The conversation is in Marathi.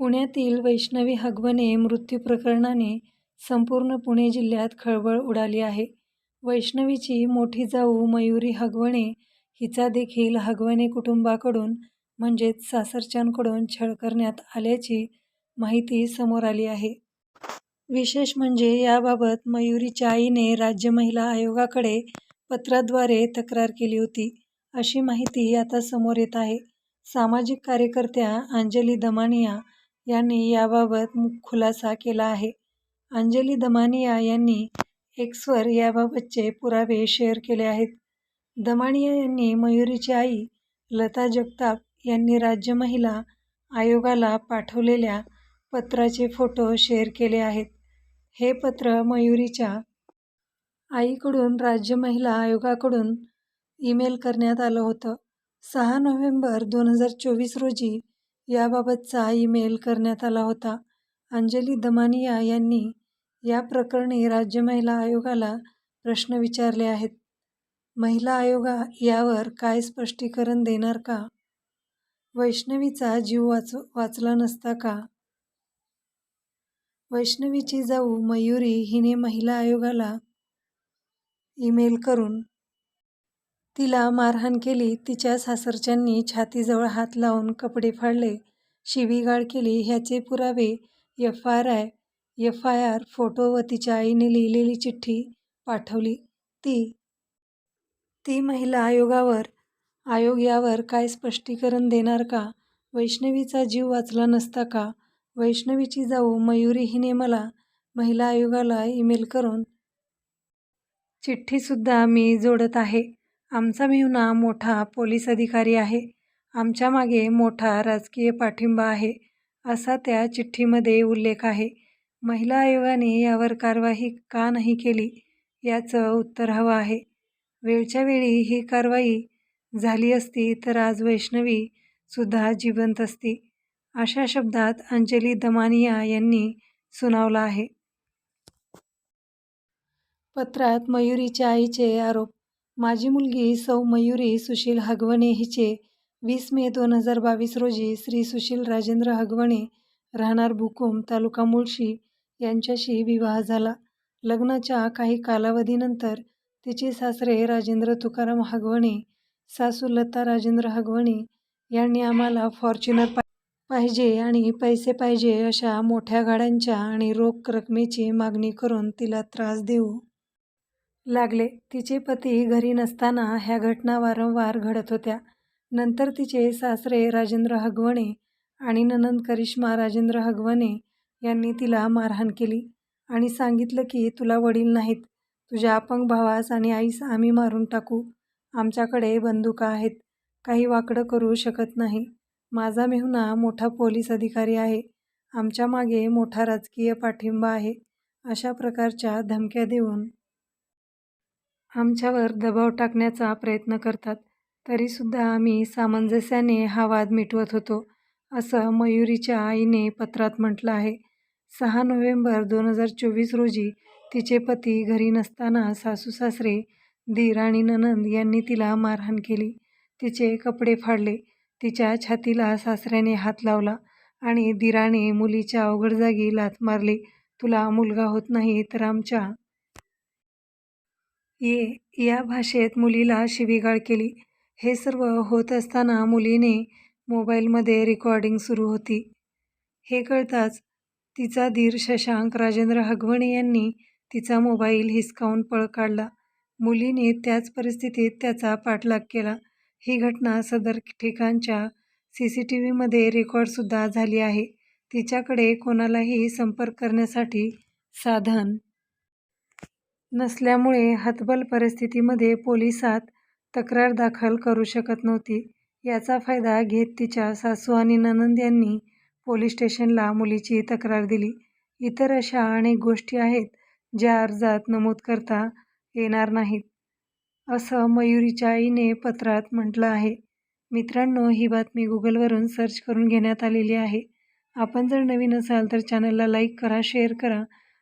पुण्यातील वैष्णवी हगवणे मृत्यू प्रकरणाने संपूर्ण पुणे जिल्ह्यात खळबळ उडाली आहे. वैष्णवीची मोठी जाऊ मयुरी हगवणे हिचा देखील हगवणे कुटुंबाकडून म्हणजेच सासरच्यांकडून छळ करण्यात आल्याची माहिती समोर आली आहे. विशेष म्हणजे याबाबत मयुरीच्या आईने राज्य महिला आयोगाकडे पत्राद्वारे तक्रार केली होती, अशी माहिती आता समोर येत आहे. सामाजिक कार्यकर्त्या अंजली दमानिया यांनी याबाबत खुलासा केला आहे. अंजली दमानिया यांनी एक्सवर याबाबतचे पुरावे शेअर केले आहेत. दमानिया यांनी मयुरीची आई लता जगताप यांनी राज्य महिला आयोगाला पाठवलेल्या पत्राचे फोटो शेअर केले आहेत. हे पत्र मयुरीच्या आईकडून राज्य महिला आयोगाकडून ईमेल करण्यात आलं होतं. सहा नोव्हेंबर दोन हजार चोवीस रोजी याबाबतचा ईमेल करण्यात आला होता. अंजली दमानिया यांनी या प्रकरणी राज्य महिला आयोगाला प्रश्न विचारले आहेत. महिला आयोग यावर काय स्पष्टीकरण देणार का? वैष्णवीचा जीव वाच वाचला नसता का? वैष्णवीची जाऊ मयुरी हिने महिला आयोगाला ईमेल करून तिला मारहाण केली, तिच्या सासरच्यांनी छातीजवळ हात लावून कपडे फाडले, शिवीगाळ केली ह्याचे पुरावे F R I F I R photo व तिच्या आईने लिहिलेली चिठ्ठी पाठवली. ती ती महिला आयोगावर आयोग यावर काय स्पष्टीकरण देणार का? वैष्णवीचा जीव वाचला नसता का? वैष्णवीची जाऊ मयुरी हिने मला महिला आयोगाला ईमेल करून चिठ्ठीसुद्धा मी जोडत आहे. आमचा मेहुणा मोठा पोलीस अधिकारी आहे. आमच्या मागे मोठा राजकीय पाठिंबा आहे, असा त्या चिठ्ठीमध्ये उल्लेख आहे. महिला आयोगाने यावर कारवाई का नाही केली, याचं उत्तर हवं आहे. वेळच्या वेळी ही कारवाई झाली असती तर आज वैष्णवी सुद्धा जिवंत असती, अशा शब्दात अंजली दमानिया यांनी सुनावलं आहे. पत्रात मयुरीच्या आईचे आरोप माझी मुलगी सौ. मयुरी सुशील हगवणे हिचे वीस मे दोन हजार बावीस रोजी श्री. सुशील राजेंद्र हगवणे राहणार भुकुम तालुका मुळशी यांच्याशी विवाह झाला. लग्नाच्या काही कालावधीनंतर तिचे सासरे राजेंद्र तुकाराम हगवणे, सासू लता राजेंद्र हगवणे यांनी आम्हाला फॉर्च्युनर पाहिजे आणि पैसे पाहिजे अशा मोठ्या गाड्यांच्या आणि रोख रकमेची मागणी करून तिला त्रास देऊ लागले. तिचे पती घरी नसताना ह्या घटना वारंवार घडत होत्या. नंतर तिचे सासरे राजेंद्र हगवणे आणि ननंद करिश्मा राजेंद्र हगवणे यांनी तिला मारहाण केली आणि सांगितलं की तुला वडील नाहीत, तुझ्या अपंग भावास आणि आईस आम्ही मारून टाकू. आमच्याकडे बंदुका आहेत, काही वाकडं करू शकत नाही. माझा मेहुणा मोठा पोलीस अधिकारी आहे. आमच्या मागे मोठा राजकीय पाठिंबा आहे, अशा प्रकारच्या धमक्या देऊन आमच्यावर दबाव टाकण्याचा प्रयत्न करतात. तरीसुद्धा आम्ही सामंजस्याने हा वाद मिटवत होतो, असं मयुरीच्या आईने पत्रात म्हटलं आहे. सहा नोव्हेंबर दोन हजार चोवीस रोजी तिचे पती घरी नसताना सासू-सासरे, दीर आणि ननंद यांनी तिला मारहाण केली, तिचे कपडे फाडले, तिच्या छातीला सासऱ्याने हात लावला आणि दिराने मुलीच्या अवघड जागी लाथ मारली. तुला मुलगा होत नाही तर आमच्या ये या भाषेत मुलीला शिवीगाळ केली. हे सर्व होत असताना मुलीने मोबाईलमध्ये रेकॉर्डिंग सुरू होती. हे कळताच तिचा धीर शशांक राजेंद्र हगवणे यांनी तिचा मोबाईल हिसकावून पळ काढला. मुलीने त्याच परिस्थितीत त्याचा पाठलाग केला. ही घटना सदर ठिकाणच्या सी सी टी व्हीमध्ये रेकॉर्डसुद्धा झाली आहे. तिच्याकडे कोणालाही संपर्क करण्यासाठी साधन नसल्यामुळे हतबल परिस्थितीमध्ये पोलिसात तक्रार दाखल करू शकत नव्हती. याचा फायदा घेत तिच्या सासू आणि नणंद यांनी पोलीस स्टेशनला मुलीची तक्रार दिली. इतर अशा अनेक गोष्टी आहेत ज्या अर्जात नमूद करता येणार नाहीत, असं मयुरीच्या आईने पत्रात म्हटलं आहे. मित्रांनो, ही बातमी गुगलवरून सर्च करून घेण्यात आलेली आहे. आपण जर नवीन असाल तर चॅनलला लाईक करा, शेअर करा